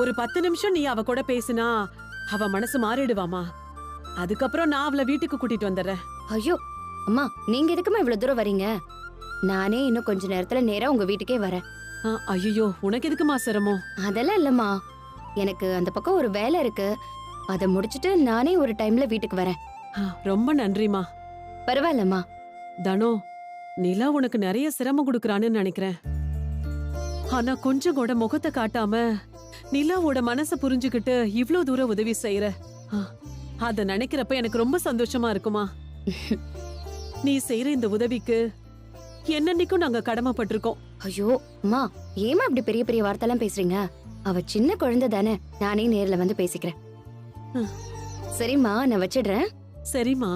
ஒரு பத்து நிமிஷம் நீ அவ கூட பேசினா அவ மனசு மாறிடுவாமா? அதுக்கப்புறம் நான் அவளை வீட்டுக்கு கூட்டிட்டு வந்துடுறேன். ஐயோ அம்மா நீங்க எதுக்குமா இவ்வளவு தூரம் வரீங்க? நானே இன்னும் கொஞ்ச நேரத்துல நேரா உங்க வீட்டுக்கே வரேன். ஐயோ உனக்கு எதுக்குமா சிரமம்? அதெல்லாம் இல்லம்மா. எனக்கு அந்த பக்கம் ஒரு வேலை இருக்கு. அதை முடிச்சிட்டு நானே ஒரு டைம்ல வீட்டுக்கு வரேன். ரொம்ப நன்றிமா பரவாயில்லம்மா. தனோ நிலா உனக்கு நிறைய சிரமம் கொடுக்கறான்னு நினைக்கிறேன். ஆனா கொஞ்சம் கூட முகத்தை காட்டாம நிலாவோட மனசை புரிஞ்சுக்கிட்டு இவ்ளோ தூரம் உதவி செய்யற. அத நினைக்கிறப்ப எனக்கு ரொம்ப சந்தோஷமா இருக்குமா? நீ செய்யற இந்த உதவிக்கு என்னன்னைக்கும் நாங்க கடமைப்பட்டிருக்கோம். ஐயோ அம்மா ஏமா இப்படி பெரிய பெரிய வார்த்தைலாம் பேசுறீங்க? அவ சின்ன குழந்தை தானே நானே நேர்ல வந்து பேசிக்கிறேன். சரிம்மா நான் வச்சிடுறேன். சரிம்மா.